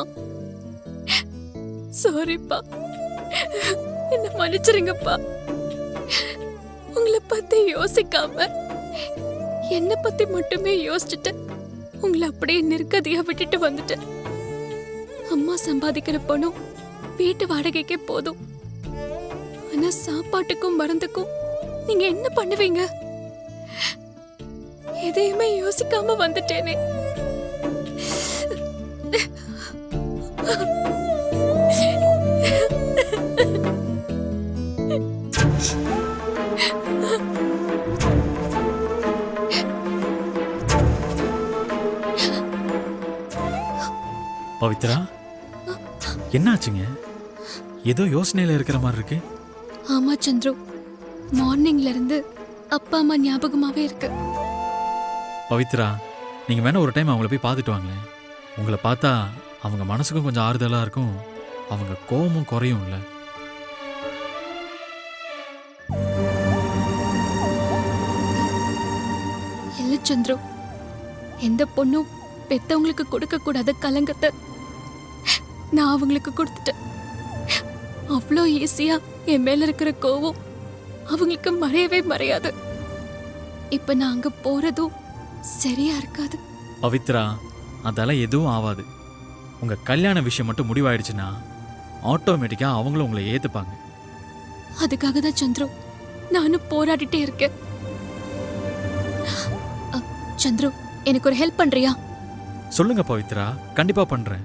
அம்மா சாரிப்பா என்ன மன்னிச்சிருங்கப்பா. உங்களை பத்தி யோசிக்காம என்ன பத்தி மட்டுமே யோசிச்சுட்டு உங்களை அப்படியே நிற்கதியா விட்டுட்டு வந்துட்டேன். அம்மா சம்பாதிக்கிற பணம் வீட்டு வாடகைக்கே போதும். ஆனா சாப்பாட்டுக்கும் மருந்துக்கும் நீங்க என்ன பண்ணுவீங்க? எதையுமே யோசிக்காம வந்துட்டேனே. பவித்ரா? என்னாச்சுங்க? ஏதோ யோசனையில இருக்கிற மாதிரி இருக்கு. ஆமா சந்துரு. மார்னிங்ல இருந்து அப்பா அம்மா ஞாபகமாவே இருக்கு. பவித்ரா நீங்க வேணா ஒரு டைம் அவங்கள போய் பார்த்துட்டு வாங்களேன். உங்களை பார்த்தா அவங்க மனசுக்கும் கொஞ்சம் ஆறுதலா இருக்கும். அவங்க கோபமும் குறையும் இல்ல. இல்ல சந்துரு. எந்த பொண்ணும் பெத்தவங்களுக்கு கொடுக்க கூடாத கலங்கத்தை நான் அவங்களுக்கு கொடுத்துட்டேன். அவ்வளோ ஈஸியா என் மேல இருக்கிற கோவம் அவங்களுக்கு மறையவே மறையாது. இப்ப நான் அங்க போறதும் சரியா இருக்காது. பவித்ரா அதெல்லாம் எதுவும் ஆகாது உங்க கல்யாண விஷயம் மட்டும் முடிவாயிடுச்சுன்னா ஆட்டோமேட்டிக்கா அவங்களும் உங்களை ஏத்துப்பாங்க. அதுக்காக தான் சந்துரு நானும் போராடிட்டே இருக்கேன். சந்துரு எனக்கு ஒரு ஹெல்ப் பண்றியா? சொல்லுங்க பவித்ரா கண்டிப்பா பண்றேன்.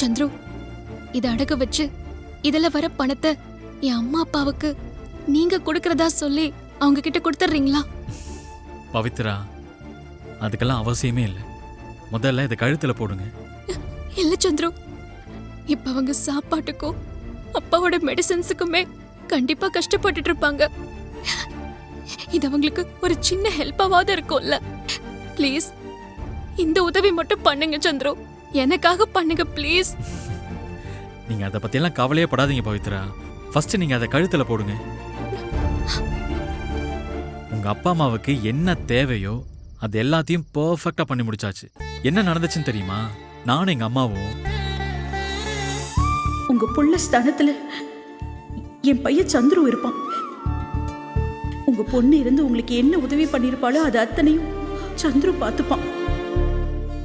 சந்துரு இத அடகு வச்சு இதுல வர பணத்தை என் அம்மா அப்பாவுக்கு நீங்க கொடுக்கறதா சொல்லி அவங்க கிட்ட கொடுத்துட்றீங்களா பவித்ரா அதுக்கெல்லாம் அவசியமே இல்லை. முதல்ல இதை கழுத்துல போடுங்க. இல்ல சந்துரு இப்ப அவங்க சாப்பாட்டுக்கும் அப்பாவோட மெடிசன்ஸுக்குமே கண்டிப்பா கஷ்டப்பட்டுட்டு இருப்பாங்க. இது அவங்களுக்கு ஒரு சின்ன ஹெல்ப்பாவது இருக்கும்ல. ப்ளீஸ் இந்த உதவி மட்டும் பண்ணுங்க சந்துரு. எனக்காக பண்ணுங்க ப்ளீஸ் நீங்க அதை பத்தியெல்லாம் கவலையே படாதீங்க பவித்ரா. ஃபர்ஸ்ட் நீங்க அதை கழுத்துல போடுங்க. உங்க அப்பா அம்மாவுக்கு என்ன தேவையோ அது எல்லாத்தையும் பெர்ஃபெக்ட்டா பண்ணி முடிச்சாச்சு. என்ன நடந்துச்சுன்னு தெரியுமா? நானும் எங்க அம்மாவும். உங்க புள்ள ஸ்தானத்துல என் பையன் சந்துரு இருப்பான். உங்க பொண்ணு இருந்து உங்களுக்கு என்ன உதவி பண்ணிருப்பாளோ அது அத்தனையும் சந்துரு பார்த்துப்பான்.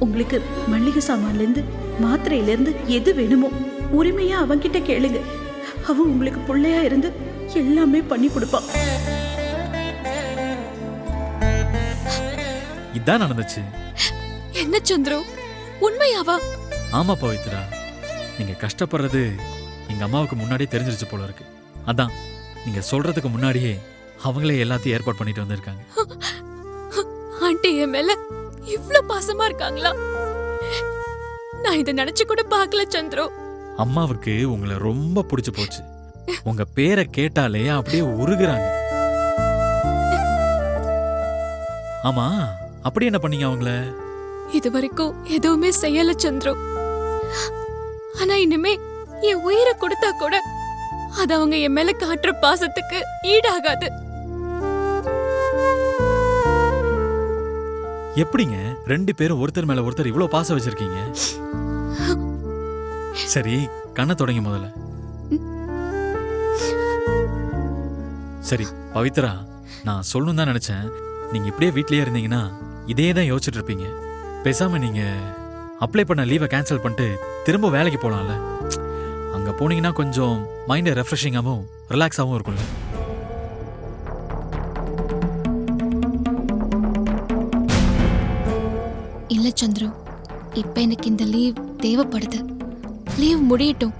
உங்களுக்கு மல்லிகை சாமான்ல இருந்து மாத்திரையில இருந்து எது வேணுமோ உரிமையா அவன்கிட்ட கேளுங்க. அவன் உங்களுக்கு பிள்ளையா இருந்து எல்லாமே பண்ணி கொடுப்பான் இதான் நடந்துச்சு. என்ன சந்துரு? உண்மையாவா? ஆமா பவித்ரா. நீங்க கஷ்டப்படுறது எங்க அம்மாவுக்கு முன்னாடியே தெரிஞ்சிருச்சு போல இருக்கு. அதான் நீங்க சொல்றதுக்கு முன்னாடியே அவங்களே எல்லாத்தையும் ஏற்பாடு பண்ணிட்டு வந்திருக்காங்க. ஆண்டி என் மேல இவ்ளோ பாசமா இருக்காங்களா? நான் இதை நினைச்சு கூட பார்க்கல சந்துரு. அம்மாவுக்கு உங்களை ரொம்ப பிடிச்சு போச்சு. உங்க பேரை கேட்டாலே அப்படியே உருகுறாங்க. ஆமா அப்படி என்ன பண்ணீங்க அவங்கள? இது வரைக்கும் எதுவுமே செய்யல சந்துரு. ஆனா இனிமே என் உயிரை கொடுத்தா கூட அது அவங்க என் மேல காட்டுற பாசத்துக்கு ஈடாகாது. எப்படிங்க? ரெண்டு பேரும் ஒருத்தர் மேல ஒருத்தர் இவ்வளவு பாசம் வச்சிருக்கீங்க? சரி கண்ணை தொடங்கி முதல்ல. சரி பவித்ரா நான் சொல்லணும் தான் நினைச்சேன். நீங்க இப்படியே வீட்லயே இருந்தீங்கன்னா இதே தான் யோசிச்சுட்டு இருப்பீங்க. பேசாம நீங்க அப்ளை பண்ண லீவை கேன்சல் பண்ணிட்டு திரும்ப வேலைக்கு போலாம்ல. அங்க போனீங்கன்னா கொஞ்சம் மைண்டை ரெஃப்ரெஷிங்காகவும் ரிலாக்ஸாகவும் இருக்கும்ல. தேவைப்படுது. லீவ் முடியட்டும்.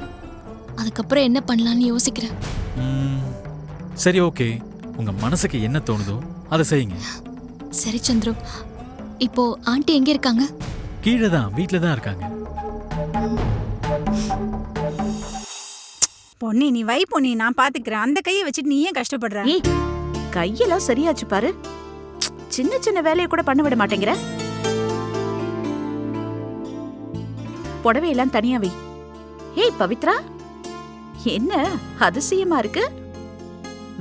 அதுக்கப்புறம் என்ன பண்ணலாம்னு யோசிக்கிறேன். ம், சரி ஓகே உங்க மனசுக்கு என்ன தோணுதோ அதை செய்யுங்க. சரி சந்துரு. இப்போ ஆண்டி எங்க இருக்காங்க? கீழே தான் வீட்டில் தான் இருக்காங்க. பொன்னி நீ வை பொன்னி நான் பாத்துக்கிறேன் அந்த கையை வச்சுட்டு நீ ஏன் கஷ்டப்படுற? ஏய் கையெல்லாம் சரியாச்சு பாரு. சின்ன சின்ன வேலையை கூட பண்ண விட மாட்டேங்கிற. புடவையெல்லாம் தனியா வை. ஏய் பவித்ரா. என்ன அதிசயமா இருக்கு?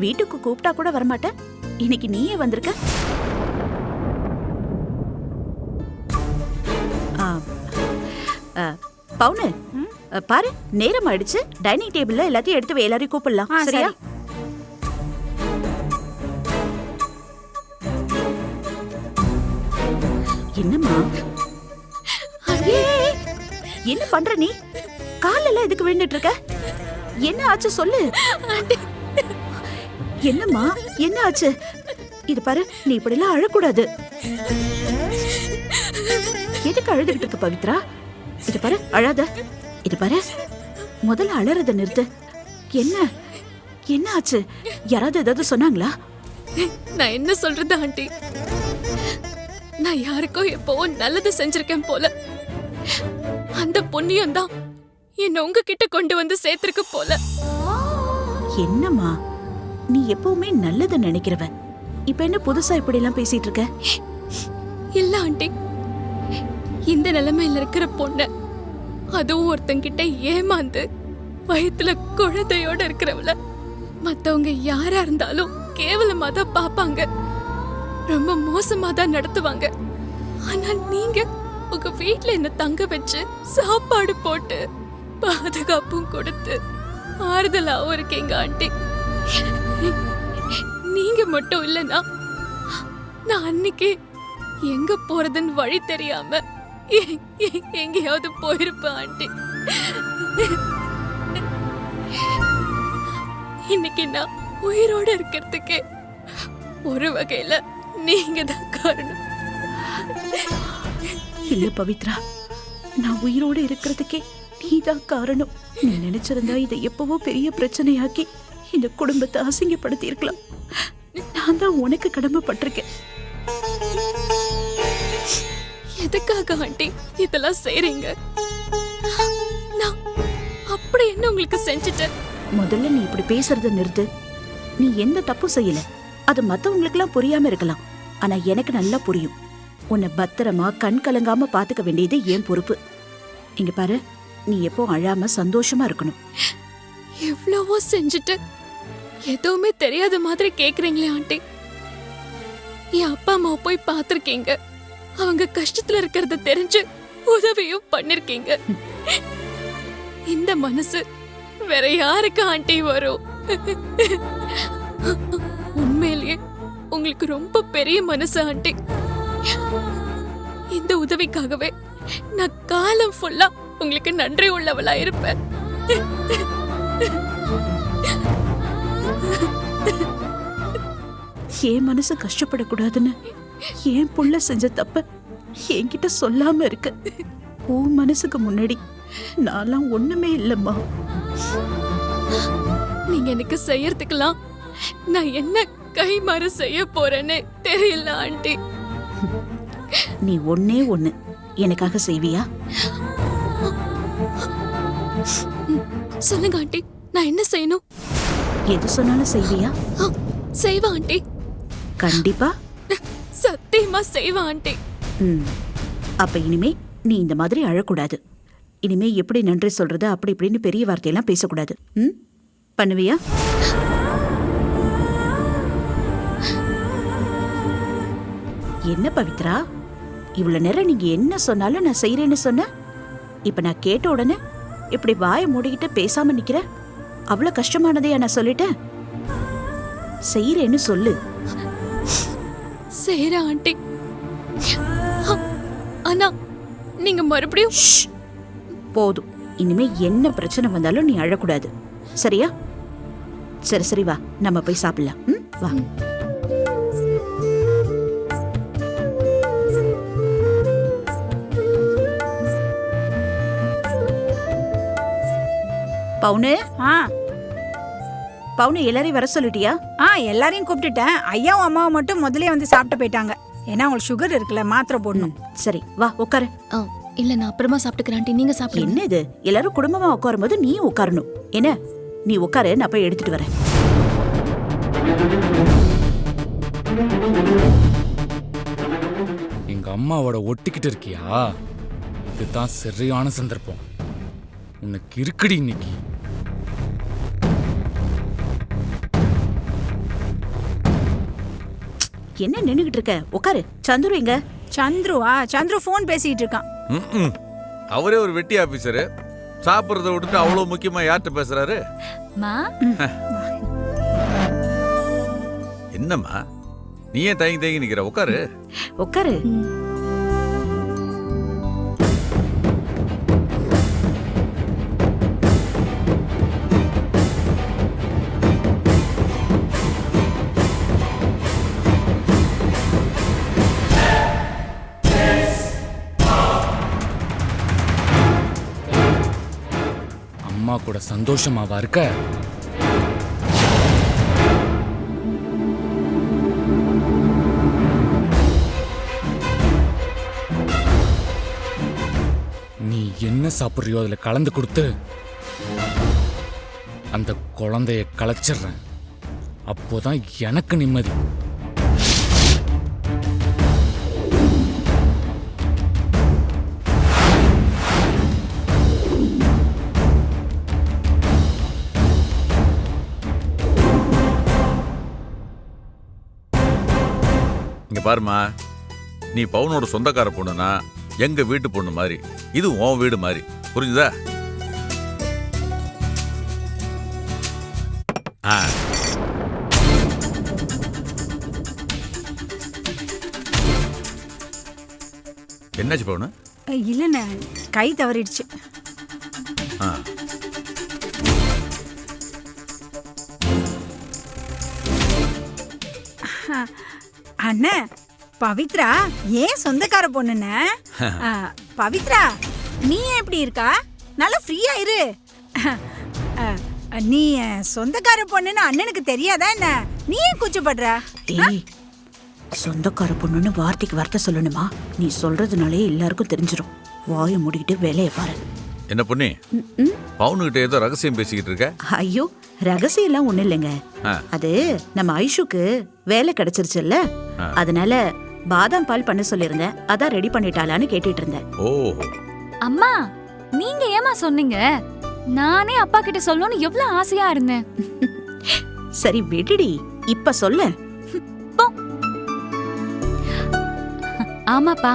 வீட்டுக்கு கூப்பிட்டா கூட வரமாட்ட? இன்னைக்கு நீயே வந்திருக்க? பவுனு பாரு நேரம் ஆயிடுச்சு. டைனிங் டேபிள்ல எல்லாத்தையும் எடுத்து எல்லாரையும் கூப்பிடலாம். சரியா? என்னம்மா? என்ன பண்ற நீ? காலெல்லாம் எதுக்கு விழுந்துட்டு இருக்க என்ன ஆச்சு சொல்லு. என்னம்மா என்ன ஆச்சு? இது பாரு நீ இப்படி எல்லாம் அழக்கூடாது. எதுக்கு அழுதுகிட்டு இருக்க பவித்ரா? இது பாரு அழாத. இது பாரு முதல்ல அழறத நிறுத்து. என்ன? என்ன ஆச்சு? யாராவது ஏதாவது சொன்னாங்களா? நான் என்ன சொல்றது ஆண்டி? நான் யாருக்கோ எப்போ நல்லது செஞ்சிருக்கேன் போல. அந்த புண்ணியம் தான் என்ன உங்ககிட்ட கொண்டு வந்து சேர்த்திருக்கு போல. என்னம்மா? நீ எப்பவுமே நல்லத நினைக்கிறவ. இப்ப என்ன புதுசா இப்படி எல்லாம் பேசிட்டு இருக்க இல்ல ஆண்டி. இந்த நிலைமையில இருக்கிற பொண்ண அதுவும் ஒருத்தங்கிட்ட ஏமாந்து வயித்துல குழந்தையோட இருக்கிறவள. மத்தவங்க யாரா இருந்தாலும் கேவலமா தான் பாப்பாங்க ரொம்ப மோசமா தான் நடத்துவாங்க. ஆனா நீங்க உங்க வீட்ல என்ன தங்க வச்சு சாப்பாடு போட்டு பாதுகாப்பும் கொடுத்து ஆறுதலாவும் இருக்கீங்க ஆண்டி. நீங்க மட்டும் இல்லனா நான் அன்னைக்கு எங்க போறதுன்னு வழி தெரியாம எங்கேயாவது போயிருப்பேன் ஆண்டி. இன்னைக்கு நான் உயிரோட இருக்கிறதுக்கு ஒரு வகையில நீங்க தான் காரணம். இல்ல பவித்ரா நான் உயிரோட இருக்கிறதுக்கே நீதான் காரணம். நீ நினைச்சிருந்தா இதை எப்பவோ பெரிய பிரச்சனையாக்கி இந்த குடும்பத்தை அசிங்கப்படுத்தி இருக்கலாம் நான் தான் உனக்கு கடமைப்பட்டிருக்கேன். எதுக்காக ஆண்டி இதெல்லாம் செய்றீங்க? நான் அப்படி என்ன உங்களுக்கு செஞ்சுட்டேன்? முதல்ல நீ இப்படி பேசுறத நிறுத்து. நீ எந்த தப்பும் செய்யல. அது மத்தவங்களுக்கெல்லாம் புரியாம இருக்கலாம். ஆனா எனக்கு நல்லா புரியும். உன்னை பத்திரமா கண் கலங்காம பாத்துக்க வேண்டியது ஏன் பொறுப்பு. இங்க பாரு நீ எப்போ அழாம சந்தோஷமா இருக்கணும். எவ்வளவோ செஞ்சுட்டு எதுவுமே தெரியாத மாதிரி கேக்குறீங்களே ஆண்டி. என் அப்பா அம்மாவை போய் பார்த்துருக்கீங்க அவங்க கஷ்டத்துல இருக்கிறத தெரிஞ்சு உதவியும் பண்ணிருக்கீங்க. இந்த மனசு வேற யாருக்கு ஆண்டி வரும்? உண்மையிலேயே உங்களுக்கு ரொம்ப பெரிய மனசு ஆண்டி. இந்த உதவிக்காகவே நான் காலம் ஃபுல்லா உங்களுக்கு நன்றி உள்ளவளா இருப்பேன். என் மனசு கஷ்டப்படக்கூடாதுன்னு என் புள்ள செஞ்ச தப்ப என்கிட்ட சொல்லாம இருக்க. உன் மனசுக்கு முன்னாடி நான்லாம் ஒண்ணுமே இல்லம்மா. நீங்க எனக்கு செய்யறதுக்கெல்லாம் நான் என்ன கைமாறு செய்ய போறேன்னு தெரியல ஆண்டி. நீ ஒன்னே ஒண்ணு. எனக்காக செய்வியா? சொல்லுங்க ஆண்டி நான் என்ன செய்யணும்? எது சொன்னாலும் செய்வியா? செய்வா ஆண்டி. கண்டிப்பா. சத்தியமா செய்வா ஆண்டி. அப்ப இனிமே நீ இந்த மாதிரி அழக்கூடாது. இனிமே எப்படி நன்றி சொல்றது அப்படி இப்படின்னு பெரிய வார்த்தையெல்லாம் பேசக்கூடாது. ம்? பண்ணுவியா? என்ன பவித்ரா? இவ்வளவு நேரம் நீங்க என்ன சொன்னாலும் நான் செய்யறேன்னு சொன்ன? இப்ப நான் கேட்ட உடனே இப்படி வாயை மூடிக்கிட்டு பேசாம நிக்கிற? அவ்வளவு கஷ்டமானதையா நான் சொல்லிட்டேன். செய்யறேன்னு சொல்லு. செய்யற ஆண்டி. ஆ, ஆனா நீங்க மறுபடியும் ஷ்! போதும். இனிமே என்ன பிரச்சனை வந்தாலும் நீ அழக்கூடாது. சரியா? சரி சரி வா. நம்ம போய் சாப்பிடலாம். ம்? வா. பவுனு? ஆ. பவுனு எல்லாரையும் வர சொல்லிட்டியா? ஆ எல்லாரையும் கூப்பிட்டுட்டேன். ஐயாவும் அம்மாவும் மட்டும் முதல்லயே வந்து சாப்பிட்டு போயிட்டாங்க. ஏன்னா அவங்களுக்கு சுகர் இருக்குல்ல மாத்திரை போடணும். சரி வா உட்காரு ஆ, இல்ல நான் அப்புறமா சாப்பிட்டுக்கிறேன் நீங்க சாப்பிடுங்க. என்ன இது எல்லாரும் குடும்பமா உட்காரும் போது நீயும் உட்காரணும் என்ன? நீ உட்காரு நான் போய் எடுத்துட்டு வரேன். எங்க அம்மாவோட ஒட்டிக்கிட்டு இருக்கியா? இதுதான் சரியான சந்தர்ப்பம். உனக்கு இருக்குடி இன்னைக்கு. என்ன நின்னுகிட்டு இருக்க? உட்காரு. சந்துரு எங்க? சந்துருவா சந்துரு ஃபோன் பேசிட்டு இருக்கான். ம்ம். அவரே ஒரு வெட்டி ஆபீசரு சாப்பிட்றத விட்டுட்டு அவ்வளோ முக்கியமா யார்கிட்ட பேசுறாரு? என்னம்மா? நீ ஏன் தயங்கி தயங்கி நிக்கிற? உட்காரு. உட்காரு. அம்மா கூட சந்தோஷமாவா இருக்க? நீ என்ன சாப்பிட்றியோ அதுல கலந்து கொடுத்து அந்த குழந்தைய கலைச்சிடுறேன் அப்போதான் எனக்கு நிம்மதி. பாருமா நீ பவுனோட சொந்தக்கார பொண்ணுனா எங்க வீட்டு பொண்ணு மாதிரி. இது உன் வீடு மாதிரி. புரிஞ்சுதா? ஆ. என்னாச்சு பவுனு? இல்லைண்ணே. கை தவறிடுச்சு. ஆ அண்ணே பவித்ரா ஏன் சொந்தக்கார பொண்ணுண்ணே ஆ, பவித்ரா நீ ஏன் எப்படி இருக்கா? நல்லா ஃப்ரீயா இரு. ஆ, நீ சொந்தக்கார பொண்ணுன்னு அண்ணனுக்கு தெரியாதா என்ன? நீ ஏன் கூச்சப்படுற? சொந்தக்கார பொண்ணுன்னு வார்த்தைக்கு வார்த்தை சொல்லணுமா? நீ சொல்றதுனாலே எல்லாருக்கும் தெரிஞ்சிடும் வாயை மூடிக்கிட்டு வேலையை பாரு. என்ன பொண்ணு பவுனுகிட்ட ஏதோ ரகசியம் பேசிக்கிட்டு இருக்க? ஐயோ ரகசியம் எல்லாம் ஒண்ணு இல்லைங்க. அது நம்ம ஐஷுக்கு வேலை கிடைச்சிருச்சுல்ல. அதனால பாதாம் பால் பண்ண சொல்லியிருந்தேன். அதான் ரெடி பண்ணிட்டாளான்னு கேட்டுட்டு இருந்தேன். ஓஹோ. அம்மா நீங்க ஏமா சொன்னீங்க? நானே அப்பா கிட்ட சொல்லணும்னு எவ்வளவு ஆசையா இருந்தேன். சரி விடுடி. இப்ப சொல்ல ஆமாப்பா.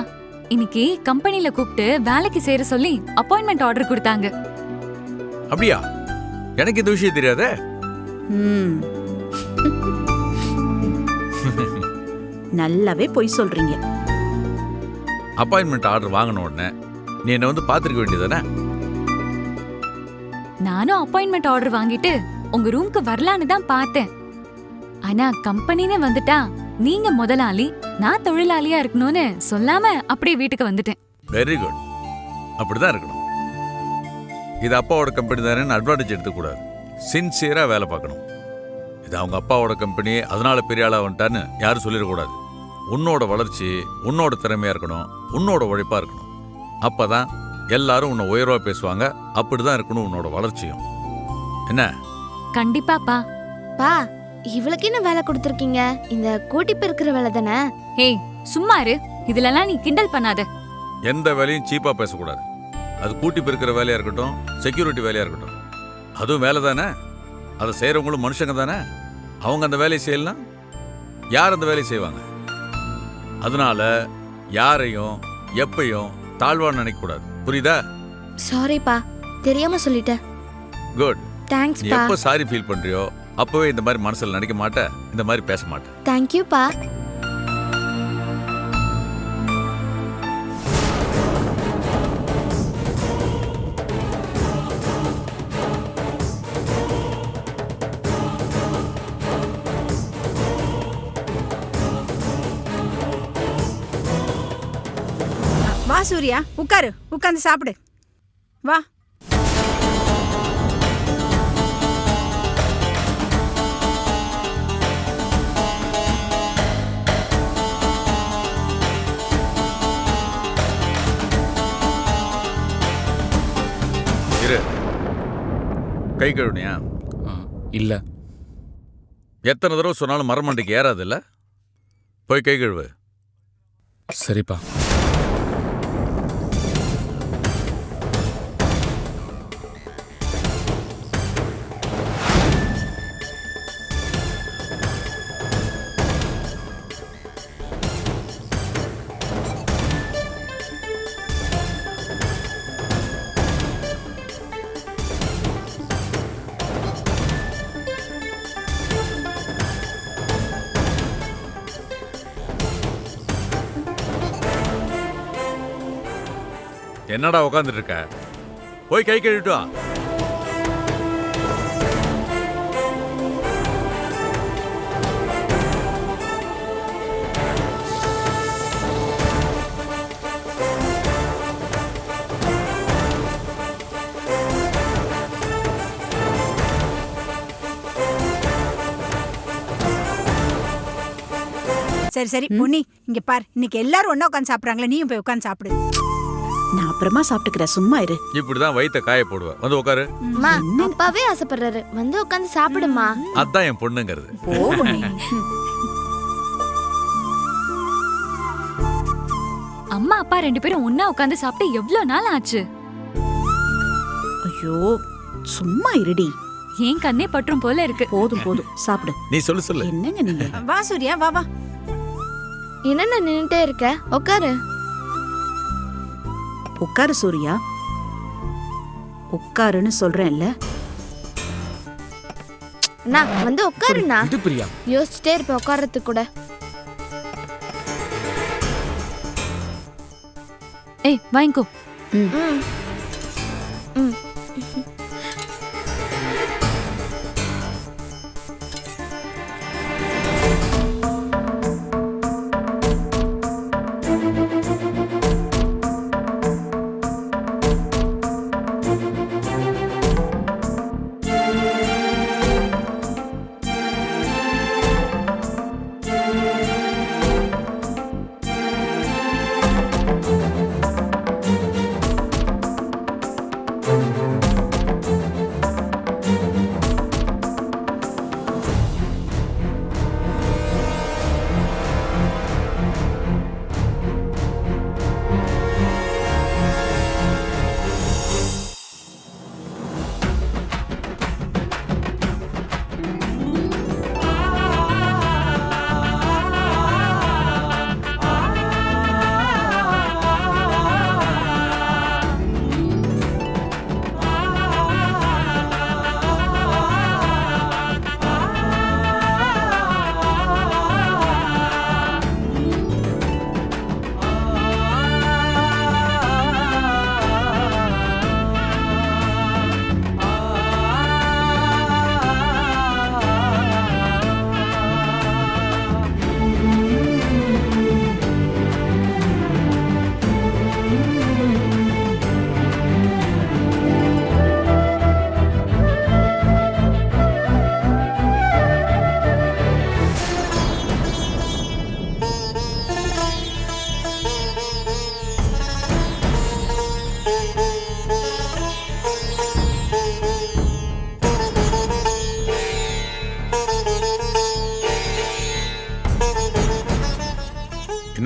இன்னைக்கு கம்பெனில கூப்பிட்டு வேலைக்கு சேர சொல்லி அப்பாயின்மெண்ட் ஆர்டர் கொடுத்தாங்க. அப்படியா? எனக்கு இந்த விஷயம் தெரியாதே? ம். நல்லாவே பொய் சொல்றீங்க. அப்பாயின்மெண்ட் ஆர்டர் வாங்கின உடனே நீ என்ன வந்து பார்த்துருக்க வேண்டியதானே நானும் அப்பாயின்மெண்ட் ஆர்டர் வாங்கிட்டு உங்க ரூம்க்கு வரலான்னு தான் பார்த்தேன். ஆனா கம்பெனினே வந்துட்டா நீங்க முதலாளி நான் தொழிலாளியா இருக்கணும்னு சொல்லாம அப்படியே வீட்டுக்கு வந்துட்டேன். வெரி குட் அப்படிதான் இருக்கணும். இது அப்பாவோட கம்பெனி தானேன்னு அட்வான்டேஜ் எடுத்துக்கூடாது. சின்சியரா வேலை பார்க்கணும். இது அவங்க அப்பாவோட கம்பெனி அதனால பெரிய ஆளா வந்துட்டான்னு யாரும் சொல்லிடக்கூடாது. உன்னோட வளர்ச்சி உன்னோட திறமையா இருக்கணும் உன்னோட உழைப்பா இருக்கணும். அப்பதான் எல்லாரும் உன்னை உயர்வா பேசுவாங்க அப்படிதான் இருக்கணும் உன்னோட வளர்ச்சியும். என்ன? கண்டிப்பாப்பா பா இவளுக்கு என்ன வேலை கொடுத்துருக்கீங்க? இந்த கூட்டி பெருக்கிற வேலை தானே? ஏய் சும்மா இரு. இதுலலாம் நீ கிண்டல் பண்ணாத. எந்த வேலையும் சீப்பா பேசக்கூடாது. அது கூட்டி பெருக்கிற வேலையா இருக்கட்டும் செக்யூரிட்டி வேலையா இருக்கட்டும். அதுவும் வேலை தானே? அதை செய்கிறவங்களும் மனுஷங்க தானே? அவங்க அந்த வேலையை செய்யலாம் யார் அந்த வேலையை செய்வாங்க? அதனால யாரையும் எப்பையும் தாழ்வா நினைக்கக்கூடாது. புரியுதா? சாரிப்பா தெரியாம சொல்லிட்டேன். குட் தேங்க்ஸ் எப்போ சாரி ஃபீல் பண்றியோ அப்பவே இந்த மாதிரி மனசுல நினைக்க மாட்ட இந்த மாதிரி பேச மாட்டேன். தேங்க்யூ பா வா சூர்யா. உட்காரு. உட்காந்து சாப்பிடு. வா. கை கழுவினியா ஆ, இல்ல. எத்தனை தடவை சொன்னாலும் மரமண்டைக்கு ஏறாதுல்ல? போய் கை கழுவு. சரிப்பா. என்னடா உட்காந்துட்டு இருக்க போய் கை கழுவிட்டு வா. சரி சரி பொன்னி இங்க பார். இன்னைக்கு எல்லாரும் ஒண்ணா உட்காந்து சாப்பிடுறாங்களே நீயும் போய் உட்காந்து சாப்பிடு. நான் அப்புறமா சாப்பிட்டுக்கிறேன். சும்மா இரு. இப்படிதான் வயித்த காய போடுவேன் வந்து உட்காரு. அம்மா அப்பாவே ஆசைப்படுறாரு. வந்து உட்காந்து சாப்பிடுமா? அதான் என் பொண்ணுங்கிறது. அம்மா அப்பா ரெண்டு பேரும் ஒண்ணா உட்காந்து சாப்பிட்டு எவ்வளவு நாள் ஆச்சு? ஐயோ சும்மா இருடி. ஏன் கண்ணே பற்றும் போல இருக்கு. போதும் போதும். சாப்பிடு. நீ சொல்லு சொல்லு. என்னங்க நீங்க? வா சூர்யா வா வா. என்னென்ன நின்னுட்டே இருக்க? உட்காரு. உட்காரு சூர்யா. உட்காருன்னு சொல்றேன்ல. அண்ணா வந்து உட்காருண்ணா. இது பிரியா. யோசிச்சுட்டே இருப்பேன் உட்கார்றதுக்கு கூட. ஏய் வாங்கிக்கோ. ம். ம்.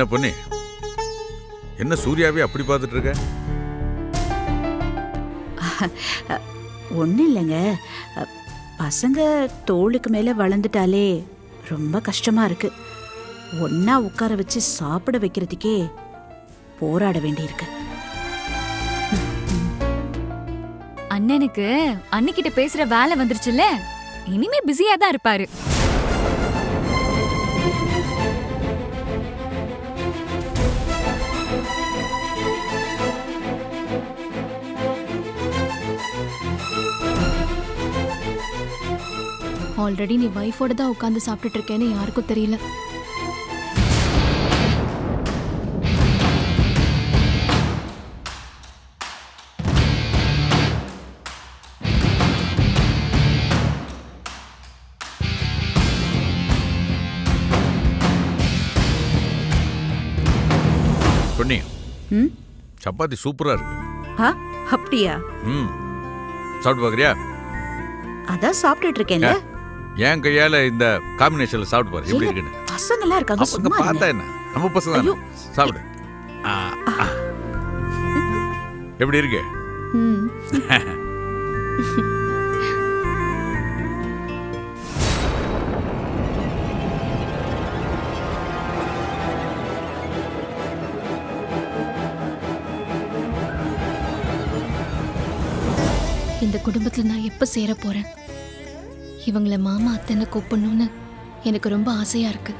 என்ன பொண்ணு? என்ன சூர்யாவே அப்படி பார்த்துட்டு இருக்க? ஒன்றும் இல்லைங்க. பசங்க தோளுக்கு மேலே வளர்ந்துட்டாலே ரொம்ப கஷ்டமா இருக்கு. ஒண்ணா உட்கார வச்சு சாப்பிட வைக்கிறதுக்கே போராட வேண்டியிருக்கு. அண்ணனுக்கு அன்னிக்கிட்ட பேசுற வேலை வந்துருச்சுல்ல? இனிமே பிஸியா தான் இருப்பாரு. ஆல்ரெடி நீ வைஃபோட தான் உட்காந்து சாப்பிட்டுட்டு இருக்கேன்னு யாருக்கும் தெரியல. பொண்ணி ம்? சப்பாத்தி சூப்பரா இருக்கு. ஆ அப்படியா? ம். சாப்பிட்டு பார்க்கறியா? அதான் சாப்பிட்டுட்டு இருக்கேன்ல என் கையால இந்த காம்பினேஷன்ல சாப்பிட்டு பாரு எப்படி இருக்குன்னு பசங்கெல்லாம் இருக்காங்க சும்மா பார்த்தா. என்ன நம்ம பசங்க தானே. ஐயோ. சாப்பிடு ஆ, ஆ. எப்படி இருக்கு ம் இந்த குடும்பத்துல நான் எப்ப சேர போறேன் இவங்கள மாமா அத்தனை கூப்பிடணும்னு எனக்கு ரொம்ப ஆசையா இருக்கு.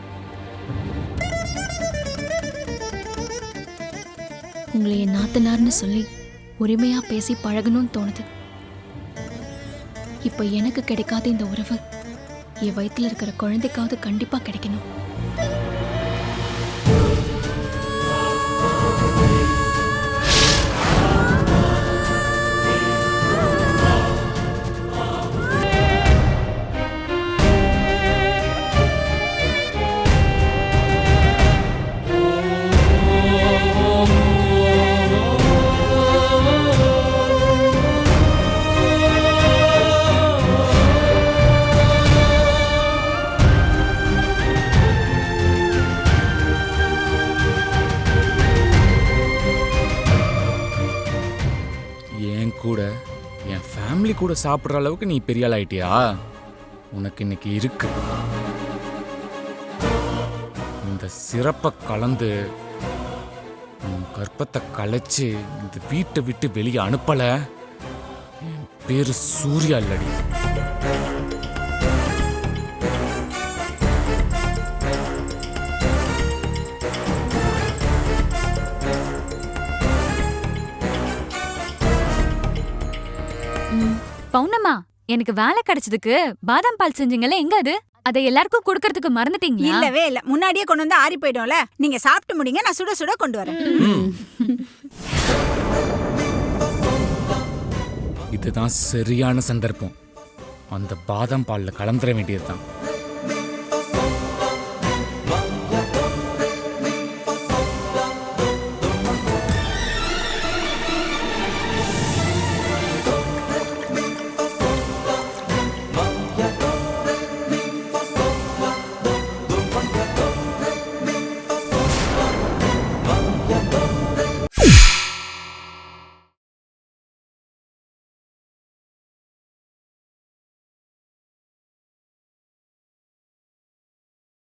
உங்களை என் நாத்தனார்னு சொல்லி உரிமையா பேசி பழகணும்னு தோணுது. இப்போ எனக்கு கிடைக்காத இந்த உறவு என் வயித்துல இருக்கிற குழந்தைக்காவது கண்டிப்பா கிடைக்கணும். ஃபேமிலி கூட சாப்பிட்ற அளவுக்கு நீ பெரிய ஆள் ஆயிட்டியா? உனக்கு இன்னைக்கு இருக்கு. இந்த சிறப்பை கலந்து உன் கற்பத்தை கலைச்சு இந்த வீட்டை விட்டு வெளியே அனுப்பல? என் பேரு சூர்யா இல்லடி. பவுனம்மா எனக்கு வேலை கிடைச்சதுக்கு பாதாம் பால் செஞ்சீங்கல்ல எங்க அது? அதை எல்லாருக்கும் கொடுக்கறதுக்கு மறந்துட்டீங்களா? இல்லவே இல்ல. முன்னாடியே கொண்டு வந்து ஆறி போயிடும்ல. நீங்க சாப்பிட்டு முடிங்க நான் சுட சுட கொண்டு வரேன். இதுதான் சரியான சந்தர்ப்பம். அந்த பாதாம் பால்ல கலந்துட வேண்டியதுதான்.